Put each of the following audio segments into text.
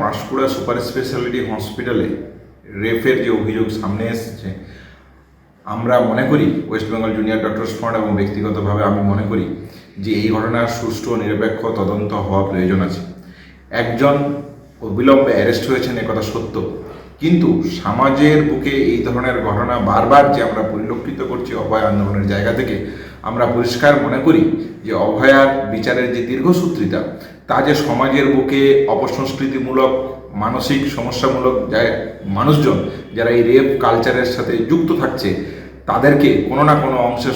Panskura super speciality হসপিটালে রেফের যে অভিযোগ সামনে এসেছে, আমরা মনে করি, West Bengal junior doctor front এবং ব্যক্তিগতভাবে আমি মনে করি যে এই ঘটনার সুষ্ঠু ও নিরপেক্ষ তদন্ত হওয়া প্রয়োজন আছে। একজন অবিলম্বে অ্যারেস্ট হয়েছেন একথা সত্য। কিন্তু সমাজের বুকে এই ধরনের ঘটনা বারবার যে আমরা পরিলক্ষিত করছি অভয় আন্দোলনের জায়গা থেকে, আমরা পরিষ্কার মনে করি যে অভয়ার বিচারের যে দীর্ঘসূত্রিতা, তা যে সমাজের বুকে অপসংস্কৃতিমূলক, মানসিক সমস্যামূলক মানুষজন যারা এই রেপ কালচারের সাথে যুক্ত থাকছে, তাদেরকে কোনো না কোনো অংশে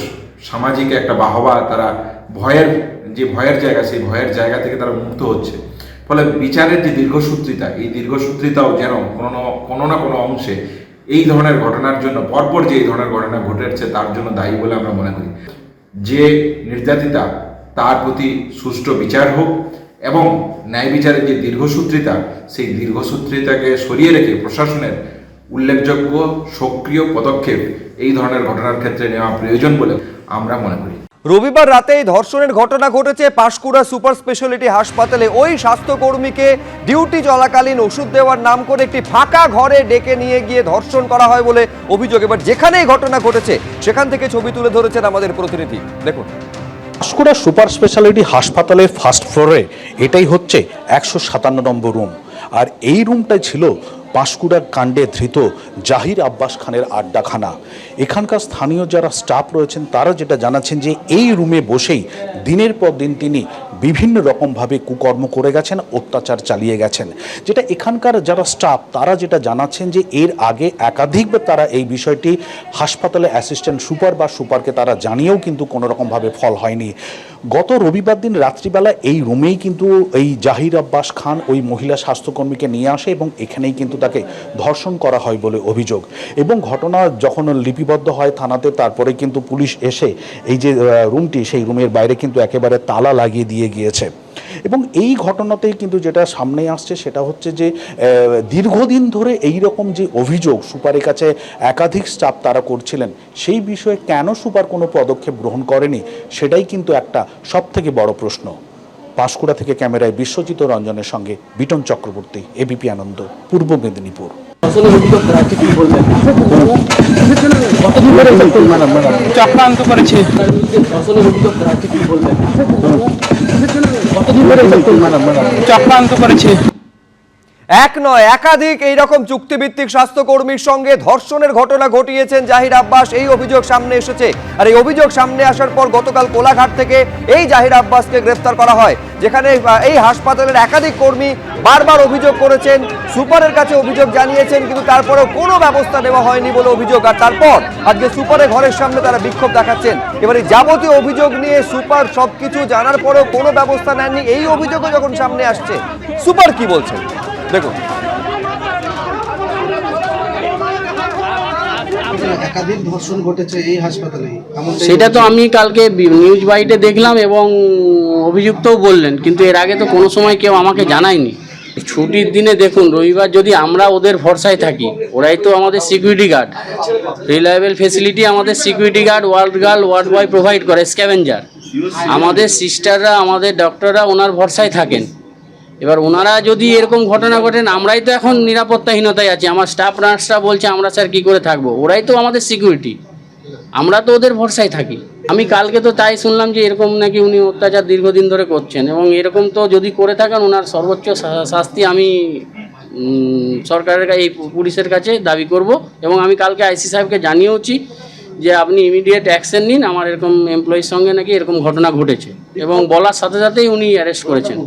সামাজিক একটা বাহবা তারা ভয়ের, যে ভয়ের জায়গা, সেই ভয়ের জায়গা থেকে তারা মুক্ত হচ্ছে। ফলে বিচারের যে দীর্ঘসূত্রিতা, এই দীর্ঘসূত্রিতাও যেন কোনো কোনো না কোনো অংশে এই ধরনের ঘটনার জন্য, পরপর যে এই ধরনের ঘটনা ঘটেছে তার জন্য দায়ী বলে আমরা মনে করি। যে নির্যাতিতা তার প্রতি সুষ্ঠু বিচার হোক এবং ন্যায় বিচারের যে দীর্ঘসূত্রিতা, সেই দীর্ঘসূত্রিতাকে সরিয়ে রেখে প্রশাসনের উল্লেখযোগ্য সক্রিয় পদক্ষেপ এই ধরনের ঘটনার ক্ষেত্রে নেওয়া প্রয়োজন বলে আমরা মনে করি। রবিবার রাতেই ধর্ষণের ঘটনা ঘটেছে পাশকুড়া সুপার স্পেশালিটি হাসপাতালে। ওই স্বাস্থ্যকর্মীকে ডিউটি চলাকালীন ওষুধ দেওয়ার নাম করে একটি ফাঁকা ঘরে ডেকে নিয়ে গিয়ে ধর্ষণ করা হয় বলে অভিযোগ। এবার যেখানেই ঘটনা ঘটেছে, সেখান থেকে ছবি তুলে ধরেছেন আমাদের প্রতিনিধি। দেখুন। পাশকুড়া সুপার স্পেশালিটি হাসপাতালের ফার্স্ট ফ্লোরে এটাই হচ্ছে একশো সাতান্ন নম্বর রুম। আর এই রুমটাই ছিল পাঁশকুড়া কাণ্ডে ধৃত জাহির আব্বাস খানের আড্ডাখানা। এখানকার স্থানীয় যারা স্টাফ রয়েছেন, তারা যেটা জানাচ্ছেন যে এই রুমে বসেই দিনের পর দিন তিনি বিভিন্ন রকমভাবে কুকর্ম করে গেছেন, অত্যাচার চালিয়ে গেছেন। যেটা এখানকার যারা স্টাফ, তারা যেটা জানাচ্ছেন যে এর আগে একাধিকবার তারা এই বিষয়টি হাসপাতালে অ্যাসিস্ট্যান্ট সুপার বা সুপারকে তারা জানিয়েও কিন্তু কোনো রকমভাবে ফল হয়নি। গত রবিবার দিন রাত্রিবেলা এই রুমেই কিন্তু এই জাহির আব্বাস খান ওই মহিলা স্বাস্থ্যকর্মীকে নিয়ে আসে এবং এখানেই কিন্তু তাকে ধর্ষণ করা হয় বলে অভিযোগ। এবং ঘটনা যখন লিপিবদ্ধ হয় থানাতে, তারপরে কিন্তু পুলিশ এসে এই যে রুমটি, সেই রুমের বাইরে কিন্তু একেবারে তালা লাগিয়ে দিয়ে গিয়েছে। এবং এই ঘটনাতেই কিন্তু যেটা সামনে আসছে সেটা হচ্ছে যে দীর্ঘদিন ধরে এই রকম যে অভিযোগ সুপারের কাছে একাধিক স্টাফ তারা করছিলেন, সেই বিষয়ে কেন সুপার কোনো পদক্ষেপ গ্রহণ করেনি, সেটাই কিন্তু একটা সব থেকে বড় প্রশ্ন। পাঁশকুড়া থেকে ক্যামেরায় বিশ্বজিৎ রঞ্জনের সঙ্গে বিটন চক্রবর্তী এবিপি আনন্দ, পূর্ব মেদিনীপুর। চক্রান্ত করেছে। চক্রান্ত করেছে। এক নয়, একাধিক এই রকম চুক্তিভিত্তিক স্বাস্থ্যকর্মীর সঙ্গে ধর্ষণের ঘটনা ঘটিয়েছেন জাহির আব্বাস। এই অভিযোগ সামনে এসেছে। আর এই অভিযোগ সামনে আসার পর গতকাল কোলাঘাট থেকে এই জাহির আব্বাসকে গ্রেফতার করা হয়, যেখানে এই হাসপাতালের একাধিক কর্মী বারবার অভিযোগ করেছেন, সুপারের কাছে অভিযোগ জানিয়েছেন, কিন্তু তারপরেও কোনো ব্যবস্থা নেওয়া হয়নি বলে অভিযোগ। আর তারপর আজকে সুপারের ঘরের সামনে তারা বিক্ষোভ দেখাচ্ছেন। এবারে যাবতীয় অভিযোগ নিয়ে সুপার সবকিছু জানার পরেও কোনো ব্যবস্থা নেননি। এই অভিযোগও যখন সামনে আসছে, সুপার কি বলছেন? দেখুন। একাধিক ধর্ষণ ঘটেছে এই হাসপাতালে সেটা তো আমি কালকে নিউজ বাইটে দেখলাম এবং অভিযুক্তও বললেন কিন্তু এর আগে তো কোনো সময় কেউ আমাকে জানায়নি। ছুটির দিনে দেখুন রবিবার যদি আমরা ওদের ভরসায় থাকি ওরাই তো আমাদের সিকিউরিটি গার্ড রিলায়েবল ফেসিলিটি আমাদের security guard world guard ward boy provide করে স্ক্যাভেঞ্জার আমাদের সিস্টাররা আমাদের ডক্টররা ওনার ভরসায় থাকেন। এবার ওনারা যদি এরকম ঘটনা ঘটেন আমরাই তো এখন নিরাপত্তাহীনতায় আছি। আমার স্টাফ নার্সরা বলছে, আমরা স্যার কী করে থাকব? ওরাই তো আমাদের সিকিউরিটি আমরা তো ওদের ভরসায় থাকি। আমি কালকে তো তাই শুনলাম যে এরকম নাকি উনি অত্যাচার দীর্ঘদিন ধরে করছেন এবং এরকম তো যদি করে থাকেন, ওনার সর্বোচ্চ শাস্তি আমি সরকারের কাছে, এই পুলিশের কাছে দাবি করব এবং আমি কালকে আইসি সাহেবকে জানিয়েওছি যে আপনি ইমিডিয়েট অ্যাকশন নিন। আমার এরকম এমপ্লয়ির সঙ্গে নাকি এরকম ঘটনা ঘটেছে এবং বলার সাথে সাথেই উনি অ্যারেস্ট করেছেন।